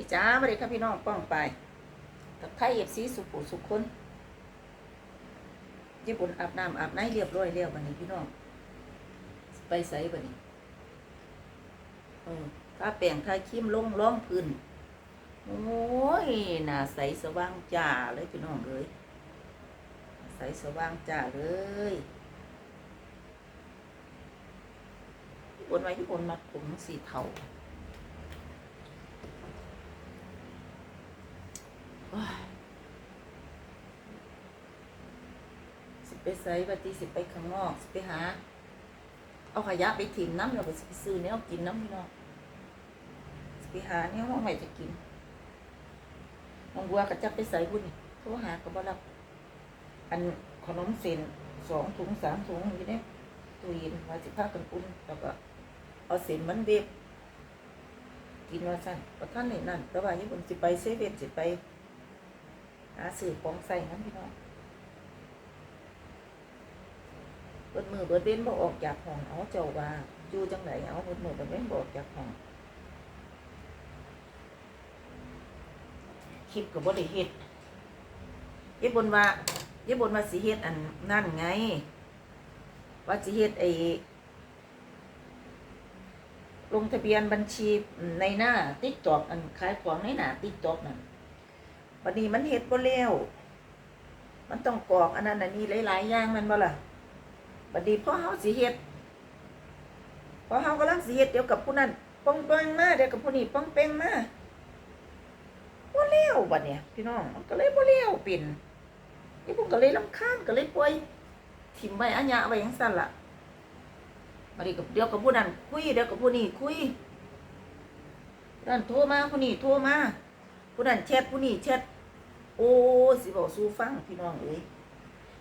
พี่จ้าสวัสดีครับพี่น้องป้องไปกับไทยเอฟซีสุขุสุขคนญี่ปุ่นอาบน้ำอาบน้ำเรียบร้อยแล้วบันนี้พี่น้อง ไปใส่บันนี้เออถ้าแปรงทาครีมลงร่องพื้นโอ้ยหน้าใสสว่างจ้าเลยพี่น้องเลยใสสว่างจ้าเลยญี่ปุ่นไว้ญี่ปุ่นมัดผมสีเทา ว้าย สิไปไสบัดนี้สิไปข้างนอกสิไปหา เอาขยะไปถิ่มน้ำเราไปสิไปซื้อเนี่ยกินน้ำพี่น้องสิไปหาเนี่ยว่าไม่จะกินน้องบัวก็จะไปใส่บุญนี่โทรหาก็บ่รับอันขนมเส้นสองถุงสามถุงอยู่เนี่ยตู้เย็นว่าสิพากันอุ่นแล้วก็เอาเส้นมันเบบกินว่าสั่นก็ท่านนี่นั่นแต่ว่าญี่ปุ่นสิไปเซเว่นสิไปหาสื่อของใส่น้ำพี่น้องเบิดมือเบิดเว้นบ่ออกจากห้องเอาเจ้าว่าอยู่จังไหนเอาเบิดมือเบิดเว้นบ่ออกจากห้องคลิปก็บ่ได้เฮ็ดญี่ปุ่นว่าญี่ปุ่นว่าสิเฮ็ดอันนั่นไง ว่าสิเฮ็ดไอ้ลงทะเบียนบัญชีในหน้า TikTok อันขายของในหน้า TikTok นั่นวันนี้มันเฮ็ดบ่แล้วมันต้องกรอกอันนั้นอันนี้หลายๆอย่างมันบ่ล่ะ บัดนี้พอเฮาสิเฮ็ดพอเฮากำลังสิเฮ็ดเดี๋ยวกับผู้นั้นป้องเป้งมาเดี๋ยวกับผู้นี้ป้องเป้งมาบ่แล้วบัดเนี้ยพี่น้องมันก็เลยบ่แล้วเป็นนี่ผมก็เลยรำคาญก็เลยปล่อยถิ่มไว้อันยะไว้จังซั่นล่ะบัดนี้กับเดี๋ยวกับผู้นั้นคุยเดี๋ยวกับผู้นี้คุยนั่นโทรมาผู้นี้โทรมาผู้นั้นแชทผู้นี้แชทโอ้สิบอกสู้ฟังพี่น้องเอ้ย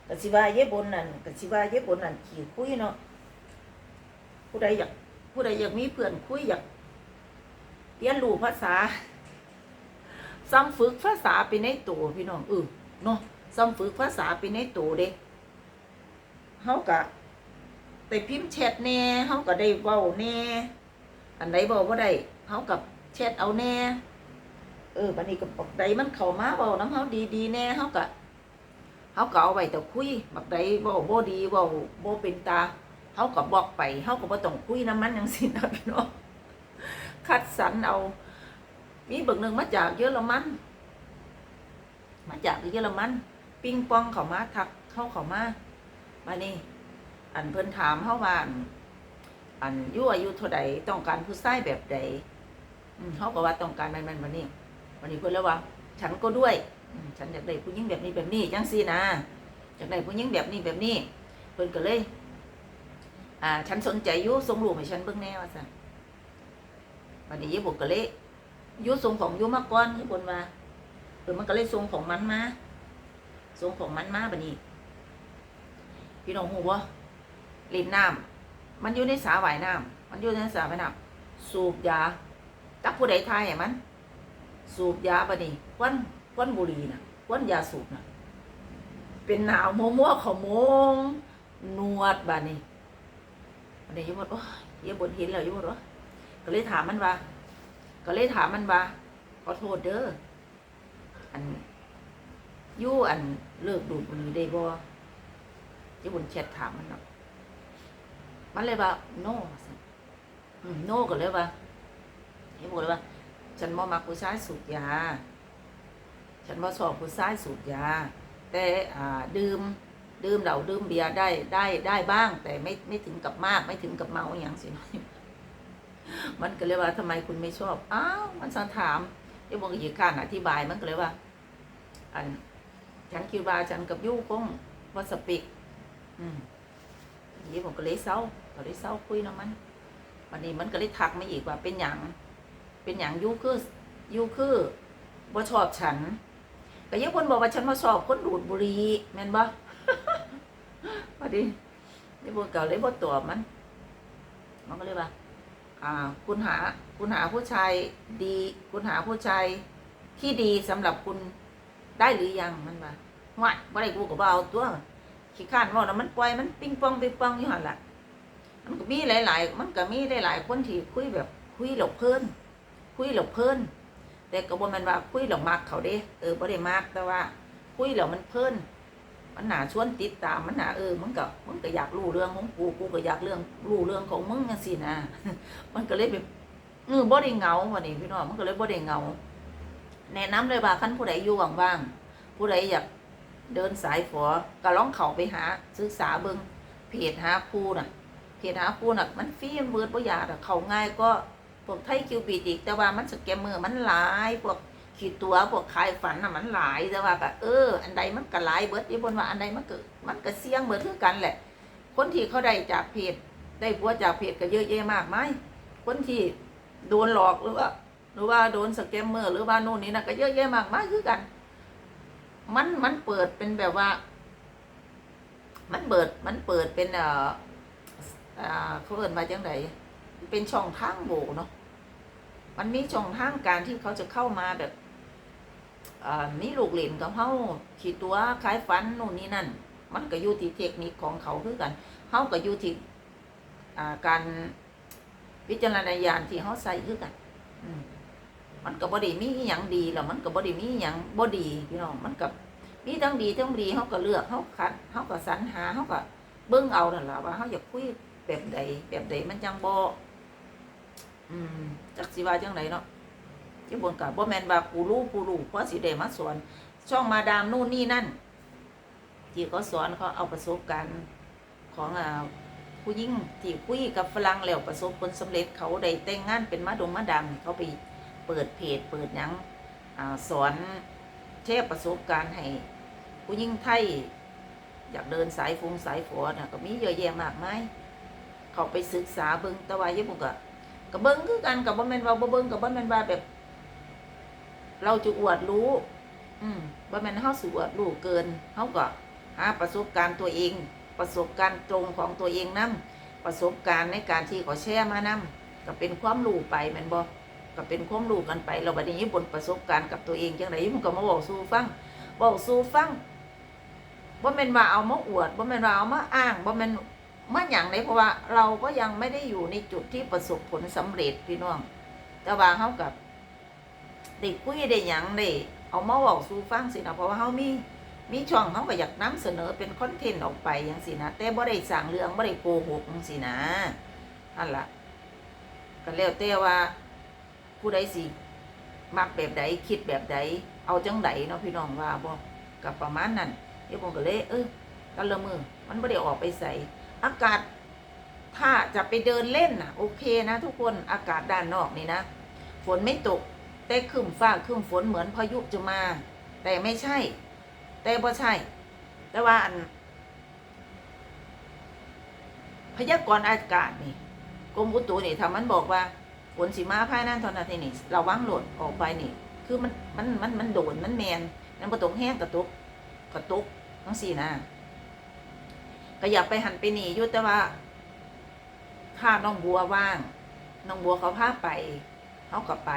กสิว่าเย็บบนนั่นกสิว่าเย็บบนนั่นขี่คุยเนาะผู้ใดอยากผู้ใดอยากมีเพื่อนคุยอยากเรียนรู้ภาษาซ้ำฝึกภาษาไปในตัวพี่น้องเออเนาะซ้ำฝึกภาษาไปในตัวเด้เฮากะแต่พิมพ์แชทแน่เฮาก็ได้เว้าแน่ อันใดบอกว่าได้เฮากับแชทเอาแน่ เออบัดนี้ก็บักใดมันเข้ามาเว้าน้ำเฮาดีๆแน่เฮาก็ เฮาก็เอาไว้แต่คุยบักใดเว้าบ่ดีว้าบ่เป็นตาเฮาก็บอกไปเฮาก็บ่ต้องคุยน้ำมันจังซี่นะพี่น้องคัดสรรเอา มีเบิกหนึ่งมาจากเยอรมัน มาจากเยอรมัน ปิงปองเขามาทักเข้าเขามามานี่ อันเพิ่นถามเฮาว่าอันอันอยู่อายุเท่าใดต้องการผู้ชายแบบใดเฮาก็ว่าต้องการมันๆบัดนี้วันนี้เพิ่นแล้วว่า ฉันก็ด้วย ฉันอยากได้ผู้หญิงแบบนี้แบบนี้จังซี่นะอยากได้ผู้หญิงแบบนี้แบบนี้เพิ่นก็เลย อ่า ฉันสนใจอยู่ส่งรูปให้ฉันเบิ่งแน่ว่าซั่นวันนี้ยายบุกก็เลยยู่ส่งของยู่มาก่อนยายบุญว่าเออมันก็เลยส่งของมันมาส่งของมันมาบัดนี้ พี่น้องฮู้บ่เล่นน้ำมันอยู่ในสระว่ายน้ำมันอยู่ในสระว่ายน้ำสูบยาจักผู้ใดทายให้มัน สูบยาปะนี่ควัน ควันบุหรี่นะควันยาสูบนะเป็นหนาวมัวมัวๆเขามงนวดบานี่อันนี้ยมดโอ้ยยบนเห็นแล้วยมดวะก็เลยถามมันว่า ก็เลยถามมันว่าขอโทษเด้ออันยู่อันเลิกดูดบุหรี่ได้บ่ยบนแชทถามมันเนาะมันเลยว่า no อืม no ก็เลยว่ายบนเลยว่า ฉันบ่มักผู้ชายสูบยา ฉันบ่ชอบผู้ชายสูบยา แต่อ่าดื่มดื่มเหล้าดื่มเบียร์ได้ได้ได้บ้าง แต่ไม่ไม่ถึงกับมากไม่ถึงกับเมาอย่างสิมันก็เลยว่าทำไมคุณไม่ชอบ อ้าวมันสังถามเดี๋ยวบอกอีกข้างอธิบายมันก็เลยว่า อัน ฉันคิดว่าฉันกับยู่คงว่าสปิก อืมยี่ผมก็เลยเศร้าก็เลยเศร้าคุยนะมันวันนี้มันก็เลยทักมาอีกว่าเป็นอย่าง เป็นอย่างยูคือยูคือบ่าชอบฉัน ก็ยังคนบอกว่าฉันมาชอบคนดูดบุหรี่แม่นบ่พอดีนี่บุญเก่าเลยบ่ตอบมัน มันก็เลยว่า อ่า คุณหา คุณหาผู้ชายดี คุณหาผู้ชายที่ดีสำหรับคุณได้หรือยังมันว่าว่าบ่ได้กูก็บ่เอาตัวขี้ข้านเว่านะมันปล่อยมันปิ้งปองปิ้งปองอยู่หั่นล่ะมันก็มีหลาย ๆ มันก็มีได้หลายคนที่คุยแบบ คุยหลบเพลินคุยหลบเพลิน แต่ก็บ่แม่นว่าคุยแล้วมักเขาเด้ เออบ่ได้มักแต่ว่า คุยแล้วมันเพลินมันหนาชวนติดตามมันหนาเออมึงก็มึงก็อยากรู้เรื่องของกูกูก็อยากเรื่องรู้เรื่องของมึงจังซี่นะมันก็เลยแบบเออบ่ได้เงาวันนี้พี่น้องมันก็เลยบ่ได้เงาแนะนำเลยว่าคันผู้ใดอยู่ว่างๆผู้ใดอยากเดินสายฝอก็ลองเข้าไปหาศึกษาเบิ่งเพจหาครูน่ะเพจหาครูน่ะมันฟรีมันเบิดบ่ยากอะเข้าง่ายก็ พวกไทยคิวปิดอีกแต่ว่ามันสแกมเมอร์มันหลายพวกขีดตัวพวกขายฝันน่ะมันหลายแต่ว่าก็เออ อันใดมันก็หลายเบิดอีบนว่าอันใดมันก็มันก็เสี่ยงเบิดคือกันแหละ คนที่เขาได้จากเพจได้ผัวจากเพจก็เยอะแยะมากมายคนที่โดนหลอกหรือว่าหรือว่าโดนสแกมเมอร์หรือว่านู่นนี่นะก็เยอะแยะมากมายคือกัน มันมันเปิดเป็นแบบว่า มันเปิดมันเปิดเป็นเอ่ออ่าเขาเอินมาจังไดเป็นช่องทางโบเนาะ มันมีช่องทางการที่เขาจะเข้ามาแบบมีลูกเหลนกับเฮาขีดตัวขายฟันนู่นนี่นั่น มันก็อยู่ที่เทคนิคของเขาคือกันเฮาก็อยู่ที่การวิจารณญาณที่เฮาใส่คือกันมันก็บ่ด้มีอหยังดีแล้วมันก็บ่ด้มีอหยังบ่ดีพี่น้องมันก็มีทั้งดีทั้งดีเฮาก็เลือกเฮาคัดเฮาก็สรรหาเฮาก็เบิ่งเอานั่นล่ะว่าเฮาอยากคุยแบบใดแบบใดมันจังบ่ อืมจักสิว่าจังไดเนาะที่บนก็บ่แมนว่ากูรู้กูรู้เพราะสิได้มาสอน ช่องมาดามนู่นนี่นั่น ที่เขาสอนเขาเอาประสบการณ์ของอ่าผู้หญิงที่คุยกับฝรั่งแล้วประสบผลสำเร็จเขาได้แต่งงานเป็นมาดงมาดามเขาไปเปิดเพจเปิดยังอ่าสอนแชร์ประสบการณ์ให้ผู้หญิงไทย อยากเดินสายฟงสายฝอนะก็มีเยอะแยะมากมายเขาไปศึกษาเบิ่งต่ว่าญี่ปุ่นก็ ก็เบิ่งคือกันกับบ่แม่นว่าบ่เบิ่งกับบ่แม่นว่าแบบ เราจะอวดรู้ อืมบ่แม่นเฮาสิอวดรู้เกินเฮาก็หาประสบการณ์ตัวเอง ประสบการณ์ตรงของตัวเองนํประสบการณ์ในการที่เขาแชร์มานํก็เป็นความรู้ไปแม่นบ่ก็เป็นความรู้กันไป เราบัดนี้บนประสบการณ์กับตัวเองจังไดมันก็มาบอกสู่ฟังบอกสู่ฟังบ่แม่นว่าเอามาอวดบ่แม่นว่าเอามาอ้างบ่แม่น เมาหยังเลยเพราะว่าเราก็ยังไม่ได้อยู่ในจุดที่ประสบผลสำเร็จพี่น้อง แต่ว่าเฮากับได้คุยได้หยังได้เอามาบอกสู่ฟังสินะเพราะว่าเฮามีมีช่องเขาก็อยากนำเสนอเป็นคอนเทนต์ออกไปอย่างสินะแต่บ่ได้สั่งเรื่องบ่ได้โกหกจังสินะนั่นล่ะก็แล้วแต่ว่าผู้ใดสิมักแบบใดคิดแบบใดเอาจังใดเนาะพี่น้องว่าบ่กับประมาณนั้นเดี๋ยวผมก็เลยเออกันละมือมันบ่ได้ออกไปใส่ อากาศถ้าจะไปเดินเล่นน่ะโอเคนะทุกคนอากาศด้านนอกนี่นะ ฝนไม่ตก แต่ครึ้มฟ้าครึ้มฝนเหมือนพายุจะมา แต่ไม่ใช่ แต่บ่ใช่ แต่ว่าอันพยากรณ์อากาศนี่กรมอุตุนี่ถ้ามันบอกว่าฝนสิมาภายในท่านั้นนี่ระวังโหลดออกไปนี่ คือมันมันมันมันโดนมันแมนมันบ่ตกแห้งกระตุกกระตุกทั้งสี่นะ ก็อยากไปหันไปหนีอยู่แต่ว่าถ้าน้องบัวว่าง น้องบัวเขาพาไปเขาก็ไป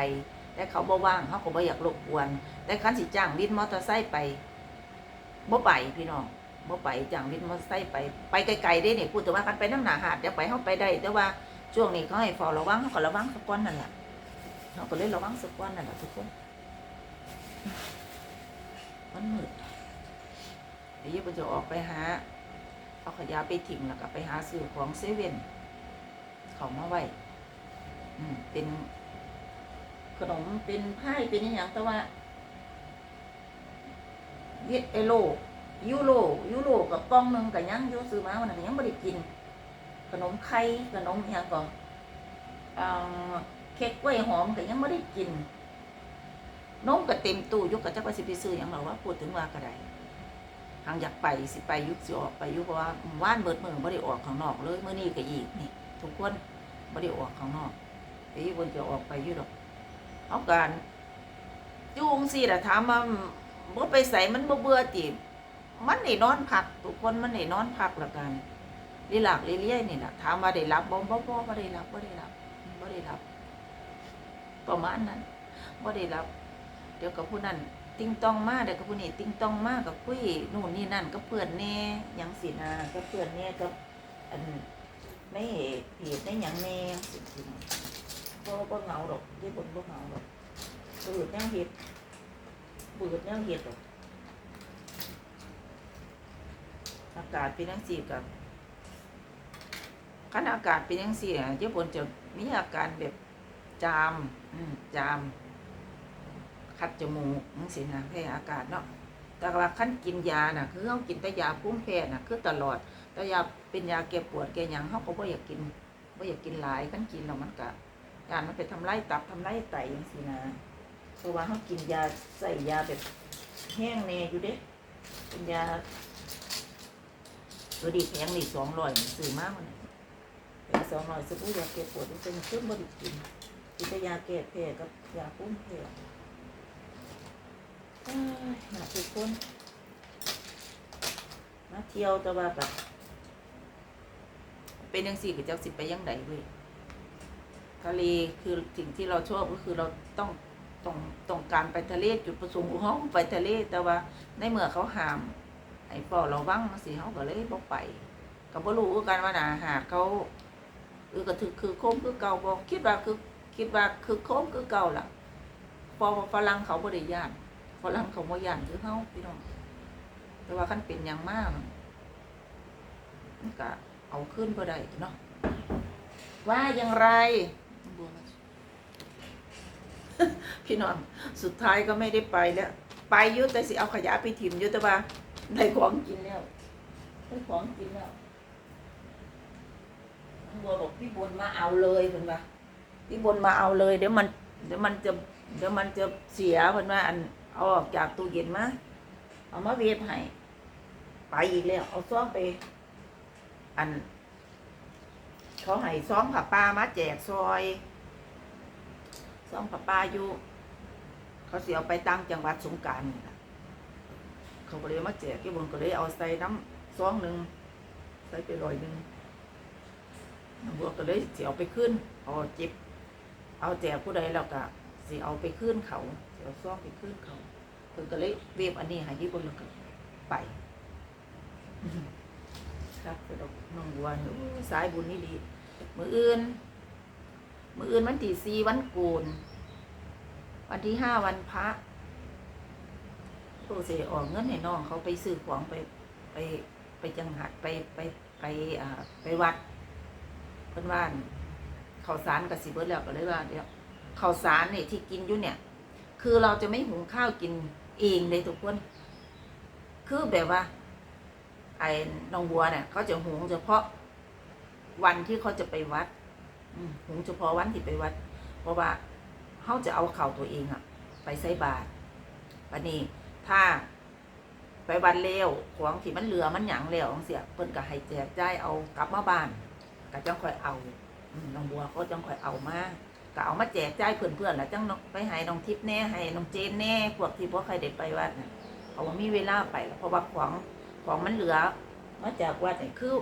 แต่เขาบ่ว่างเขาก็บ่อยากรบกวน แต่คันสิจ้างวินมอเตอร์ไซค์ไปบ่ไปพี่น้องบ่ไปจ้างวินมอเตอร์ไซค์ไปไปไกลๆได้เนี่ยพูดแต่ว่าคันไปน้ำหนาหาดจะไปเฮาไปได้ แต่ว่าช่วงนี้เขาให้เฝ้าระวังเขาก็ระวังสักก้อนนั่นแหละเขาก็เลยระวังสักก้อนนั่นแหละทุกคนมันมืดเดี๋ยวมันจะออกไปหา เอาขยะไปทิ้งแล้วก็ไปหาซื้อของเซเว่นเขามาไว้เป็นขนมเป็นไพ่เป็นอย่างแต่ว่าเวียดเอโลยูโรยูโรกับกล่องนึงกับยังยูซื้อมาวันนั้นยังไม่ได้กิน ขนมไข่ขนมอย่างก่อนเค้กกล้วยหอมกับยังไม่ได้กินนมกับเต็มตู้ยุกกับเจ้าก็สิไปซื้ออย่างเราว่าพูดถึงว่าก็ได้ ทางอยากไปสิไปยุกสิออกไปยุเพราะว่าว่านเบิดมือไม่ได้ออกข้างนอกเลยเมื่อนี้ก็อีกนี่ ทุกคนไม่ได้ออกข้างนอกเดี๋ยวคนจะออกไปยุดอกเอาการจูงสิล่ถามว่าบ่ไปใส่มันบ่เบื่อติมันได้นอนพัก ทุกคนมันได้นอนพักละกันลีหลักลีเลี่ยนี่ล่ะถามว่าได้รับบ่บ่บ่บ่ได้รับบ่ได้รับบ่ได้รับ ประมาณนั้นบ่ได้รับ เดี๋ยวกับผู้นั้น ติงตองมาเดี๋ยวกับผู้นี้ติงตองมากับคุยนู่นนี่นั่นกับเพื่อนแน่ยังสินะกับเพื่อนแน่กับอันไม่เหตุในหยังแน่สิบ่บ่เหงาดอกยี่บนบ่เหงาดอกเอบืดแนวเห็ดบืดแนวเห็ดหรอกอากาศเป็นจังซี่กับคันอากาศเป็นจังซี่อะเจ้าบนจะมีอาการแบบจาม อืมจาม คัดจมูกจังซี่นะแพ้อากาศเนาะแต่ว่าคันกินยาน่ะคือเฮากินแต่ยาภูมิแพ้น่ะคือตลอด แต่ยาเป็นยาแก้ปวดแก้ยังเฮาก็บ่อยากกินบ่อยากกินหลายคันกินแล้วมันก็ยามันไปทำลายตับทำลายไตจังซี่นะเพราะว่าเขากินยาใส่ยาแบบแห้งแน่อยู่เด้เป็นยาตัวดีแพงนี่สองร้อยซื้อมามันแพงสองร้อยซื้อยาแก้ปวดมันเป็นเครื่องบริกินกินแต่ยาแก้แพ้กับยาปุ้มแพ้ หนาทุกคนมาเที่ยวแต่ว่าแบบเป็นยังสี่กับเจ้าสิไปยังไงเว้ยทะเลคือสิ่งที่เราชอบก็คือเราต้องต้องต้องการไปทะเลจุดประสงค์ของเขาไปทะเลแต่ว่าในเมื่อเขาห้ามไอ้ปอเราวังสิเขาก็เลยบ่ไปก็บ่รู้กันว่าน่ะหากเขาเออก็ถือคือโคมคือเก่าบ่คิดว่าคือคิดว่าคือโคมคือเก่าล่ะพอฝรั่งเขาบ่ได้ย่าน ฝรั่งเขาบ่ย่านคือเฮาพี่น้องแต่ว่าคันเป็นหยังมากมันก็เอาขึ้นบ่ได้เนาะว่าอย่างไรพี่น้องสุดท้ายก็ไม่ได้ไปแล้ว ไปยุแต่สิเอาขยะไปถิ่มยุแต่ว่าได้ของกินแล้วได้ของกินแล้วบัวบอกพี่บนมาเอาเลยเพิ่นว่าพี่บนมาเอาเลย เดี๋ยวมัน เดี๋ยวมันจะเดี๋ยวมันจะเสียเพิ่นว่าอัน เอาออกจากตู้เย็นมาเอามาเวฟให้ไปอีกแล้วเอาซ่อมไป อัน เขาให้ซ้อมผักปลามาแจกซอยซองป้าป้าอยู่ เขาเสียเอาไปตั้งจังหวัดสงกรารเขาก็เลยมาแจกที่บนก็เลยเอาใส่น้ำซองหนึ่งใส่ไปร้อยหนึ่งน้ำบวก็เลยเสียเอาไปขึ้นเอาจิบเอาแจกผู้ใดแล้วก็สิเอาไปขึ้นเขา เอาซองไปขึ้นเขาเพิ่นก็เลยเวฟอันนี้ให้ที่บนแล้วก็ไปครับไปดอกน้องบัวนี่สายบุญนี่ดีมืออื่น มืออื่นวันที่สี่วันโกน วันที่ห้าวันพระโปรเสียออกเงินให้น้องเขาไปซื้อของไปไปไปจังหัดไปไปไปอ่าไปวัด เพิ่อนว่านข้าวสารกับสิเบิร์ดแล้วก็เลยว่าเดี๋ยวข้าวสารเนี่ยที่กินอยู่เนี่ย คือเราจะไม่หุงข้าวกินเองเลยทุกคน คือแบบว่า ไอ้น้องบัวเนี่ยเขาจะหุงเฉพาะวันที่เขาจะไปวัดหุงเฉพาะวันที่ไปวัด เพราะว่าเขาจะเอาเข่าวตัวเองอะไปใส่บาตรวันนี้ถ้าไปวันเร็วของที่มันเหลือมันหยังแล้วจังเสียเพิ่นก็ให้แจกจ่ายเอากลับมาบ้านก็จังค่อยเอาน้องบัวเขาจังค่อยเอามา ก็เอามาแจกจ่ายเพื่อนๆแล้วจังไปให้น้องทิพย์แน่ให้น้องเจนแน่พวกที่บ่ใครได้ไปวัดนะเพราว่ามีเวลาไปแล้วเพราะว่าของของมันเหลือมาจากวัดเนี่ยคือ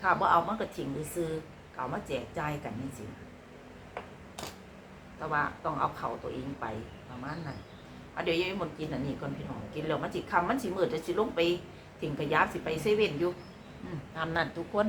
ถ้าบ่เอามันก็ทิ้งซื่อๆก็เอามาแจกจ่ายกันจริงแต่ว่าต้องเอาเข่าตัวเองไปประมาณนั้นอะเดี๋ยวยายมนกินอันนี้ก่อนพี่น้องกินแล้วมันสิคำมันสิมืดจะสิลงไปถึงกระยาสิไปเซเว่นอยู่อืมตามนั้นทุกคน